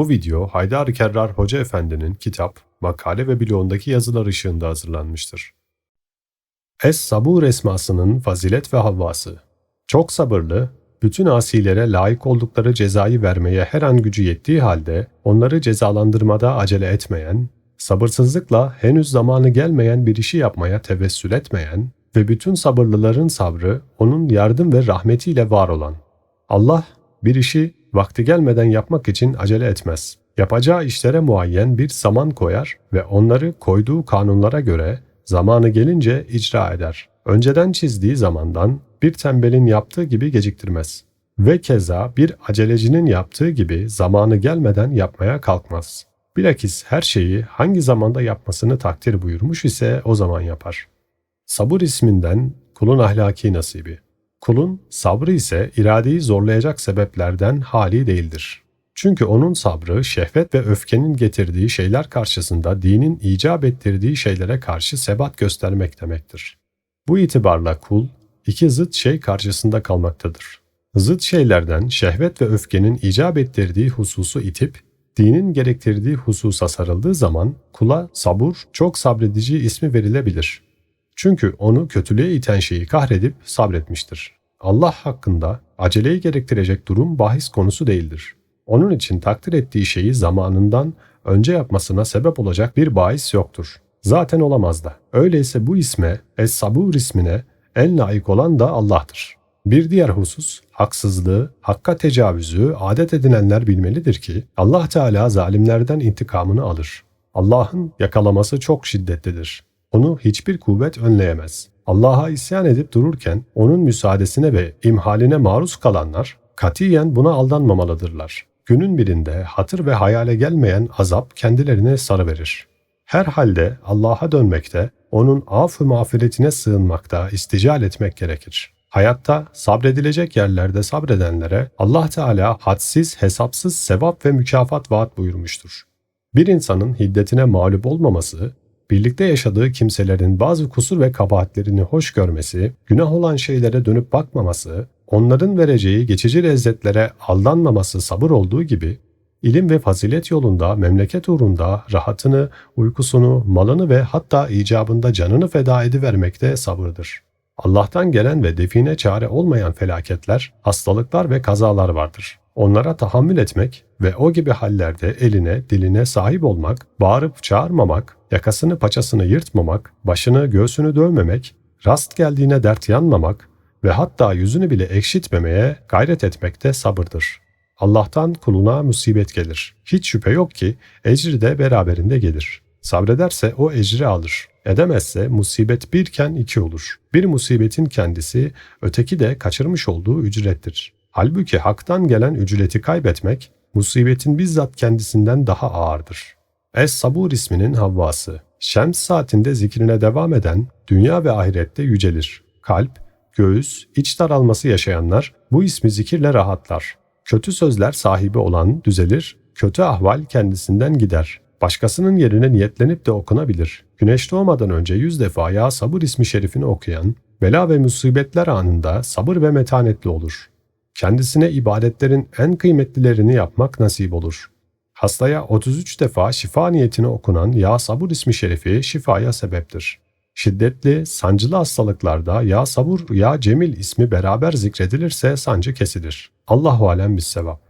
Bu video Haydar Kerrar Hoca Efendi'nin kitap, makale ve bloğundaki yazılar ışığında hazırlanmıştır. Es-Sabur esmasının fazilet ve havvası. Çok sabırlı, bütün asilere layık oldukları cezayı vermeye her an gücü yettiği halde onları cezalandırmada acele etmeyen, sabırsızlıkla henüz zamanı gelmeyen bir işi yapmaya tevessül etmeyen ve bütün sabırlıların sabrı onun yardım ve rahmetiyle var olan. Allah bir işi vakti gelmeden yapmak için acele etmez. Yapacağı işlere muayyen bir zaman koyar ve onları koyduğu kanunlara göre zamanı gelince icra eder. Önceden çizdiği zamandan bir tembelin yaptığı gibi geciktirmez. Ve keza bir acelecinin yaptığı gibi zamanı gelmeden yapmaya kalkmaz. Bilakis her şeyi hangi zamanda yapmasını takdir buyurmuş ise o zaman yapar. Sabır isminden kulun ahlaki nasibi. Kulun sabrı ise iradeyi zorlayacak sebeplerden hali değildir. Çünkü onun sabrı şehvet ve öfkenin getirdiği şeyler karşısında dinin icap ettirdiği şeylere karşı sebat göstermek demektir. Bu itibarla kul iki zıt şey karşısında kalmaktadır. Zıt şeylerden şehvet ve öfkenin icap ettirdiği hususu itip dinin gerektirdiği hususa sarıldığı zaman kula sabur çok sabredici ismi verilebilir. Çünkü onu kötülüğe iten şeyi kahredip sabretmiştir. Allah hakkında aceleyi gerektirecek durum bahis konusu değildir. Onun için takdir ettiği şeyi zamanından önce yapmasına sebep olacak bir bahis yoktur. Zaten olamaz da. Öyleyse bu isme, Es-Sabur ismine en layık olan da Allah'tır. Bir diğer husus, haksızlığı, hakka tecavüzü adet edinenler bilmelidir ki Allah Teala zalimlerden intikamını alır. Allah'ın yakalaması çok şiddetlidir. Onu hiçbir kuvvet önleyemez. Allah'a isyan edip dururken onun müsaadesine ve imhaline maruz kalanlar katiyen buna aldanmamalıdırlar. Günün birinde hatır ve hayale gelmeyen azap kendilerine sarıverir. Her halde Allah'a dönmekte, onun af-ı mağfiretine sığınmakta istical etmek gerekir. Hayatta sabredilecek yerlerde sabredenlere Allah Teala hadsiz, hesapsız sevap ve mükafat vaat buyurmuştur. Bir insanın hiddetine mağlup olmaması, birlikte yaşadığı kimselerin bazı kusur ve kabahatlerini hoş görmesi, günah olan şeylere dönüp bakmaması, onların vereceği geçici lezzetlere aldanmaması sabır olduğu gibi, ilim ve fazilet yolunda, memleket uğrunda rahatını, uykusunu, malını ve hatta icabında canını feda edivermekte sabırdır. Allah'tan gelen ve define çare olmayan felaketler, hastalıklar ve kazalar vardır. Onlara tahammül etmek ve o gibi hallerde eline, diline sahip olmak, bağırıp çağırmamak, yakasını paçasını yırtmamak, başını göğsünü dövmemek, rast geldiğine dert yanmamak ve hatta yüzünü bile ekşitmemeye gayret etmek de sabırdır. Allah'tan kuluna musibet gelir. Hiç şüphe yok ki ecri de beraberinde gelir. Sabrederse o ecri alır. Edemezse musibet birken iki olur. Bir musibetin kendisi, öteki de kaçırmış olduğu ücrettir. Halbuki haktan gelen ücreti kaybetmek, musibetin bizzat kendisinden daha ağırdır. Es-Sabur isminin havvası, Şems saatinde zikrine devam eden, dünya ve ahirette yücelir. Kalp, göğüs, iç daralması yaşayanlar bu ismi zikirle rahatlar. Kötü sözler sahibi olan düzelir, kötü ahval kendisinden gider. Başkasının yerine niyetlenip de okunabilir. Güneş doğmadan önce yüz defa ya sabır ismi şerifini okuyan, bela ve musibetler anında sabır ve metanetli olur. Kendisine ibadetlerin en kıymetlilerini yapmak nasip olur. Hastaya 33 defa şifa niyetine okunan Ya Sabur ismi şerifi şifaya sebeptir. Şiddetli, sancılı hastalıklarda Ya Sabur, Ya Cemil ismi beraber zikredilirse sancı kesilir. Allahu alem bis sevap.